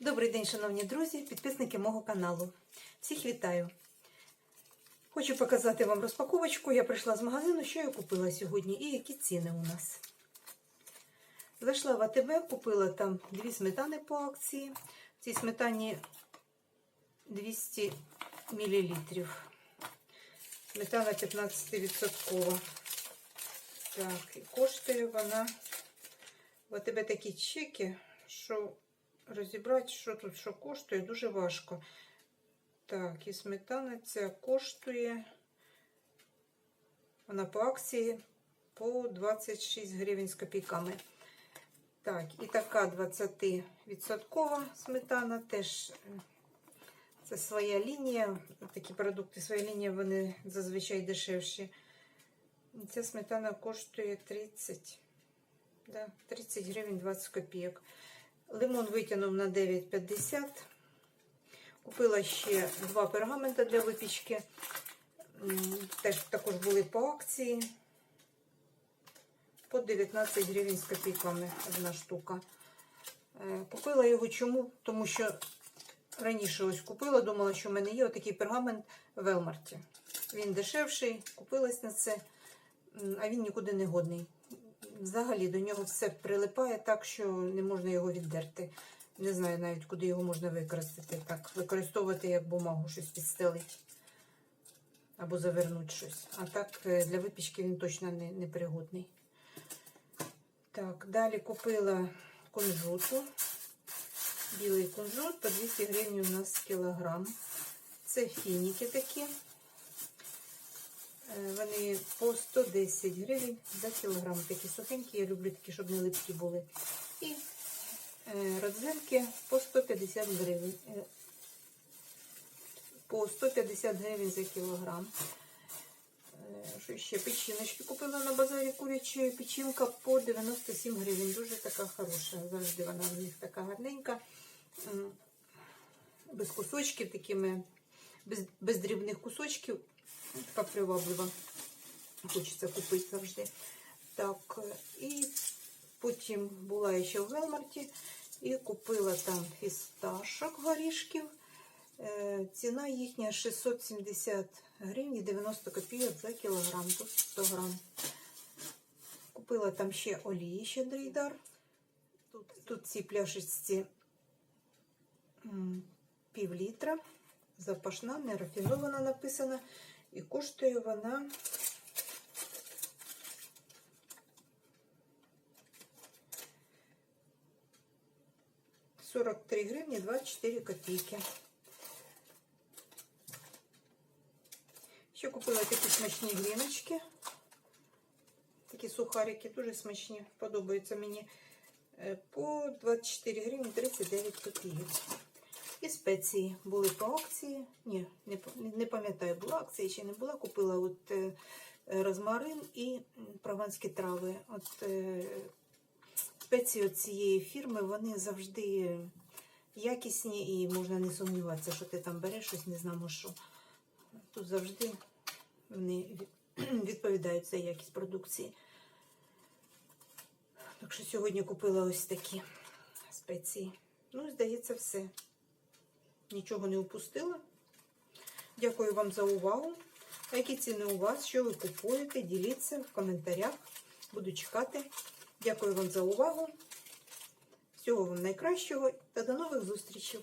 Добрий день, шановні друзі, підписники мого каналу. Всіх вітаю. Хочу показати вам розпаковочку. Я прийшла з магазину, що я купила сьогодні і які ціни у нас. Зайшла в АТБ, купила там дві сметани по акції. В цій сметані 200 мл. Сметана 15%. Так, і коштує вона. В АТБ такі чеки, що розібрати, що тут що коштує, дуже важко. Так, і сметана ця коштує. Вона по акції по 26 гривень з копійками. Так, і така 20% сметана теж е, це своя лінія. Такі продукти, своя лінія, вони зазвичай дешевші. Ця сметана коштує 30, да, 30 гривень 20 копійок. Лимон витягнув на 9,50. Купила ще два пергамента для випічки. Теж також були по акції. По 19 гривень з копійками одна штука. Е, Купила його чому? Тому що раніше ось купила, думала, що в мене є отакий пергамент в Елмарті. Він дешевший, купилась на це, а він нікуди не годний. Взагалі до нього все прилипає так, що не можна його віддерти. Не знаю навіть, куди його можна використати. Так, використовувати як бумагу, щось підстелити. Або завернути щось. А так е, для випічки він точно не, не пригодний. Так, далі купила кунжуту. Білий кунжут по 200 гривень у нас кілограм. Це фініки такі. Е, Вони по 110 гривень за кілограм. Такі сухенькі, я люблю такі, щоб не липкі були. І е, родзинки по 150 гривень. Е, По 150 гривень за кілограм. Що ще печіночки купила на базарі куряча печінка по 97 гривень. Дуже така хороша. Завжди вона в них така гарненька. Без кусочків, такими, без, без дрібних кусочків. Така приваблива. Хочеться купити завжди. Так, і потім була ще в Велмарті і купила там фісташок горішків. Е, Ціна їхня 670 гривень 90 копійок за кілограм, тут 100 грам. Купила там ще олії щедрий дар. Тут, тут ці пляшечці пів літра. Запашна, не рафінована написана. І коштує вона сорок три гривні 24 копійки. Ще купила такі смачні гріночки. Такі сухарики, дуже смачні, подобаються мені. Е, По 24 гривні 39 копійок. І спеції були по акції. Ні, не, пам'ятаю, була акція чи не була. Купила от е, розмарин і прованські трави. От е, спеції цієї фірми вони завжди якісні і можна не сумніватися, що ти там береш щось, не знамо що. Тут завжди вони відповідають за якість продукції. Так що сьогодні купила ось такі спеції. Ну, здається, все. Нічого не упустила. Дякую вам за увагу. А які ціни у вас? Що ви купуєте? Діліться в коментарях. Буду чекати. Дякую вам за увагу. Всього вам найкращого та до нових зустрічей.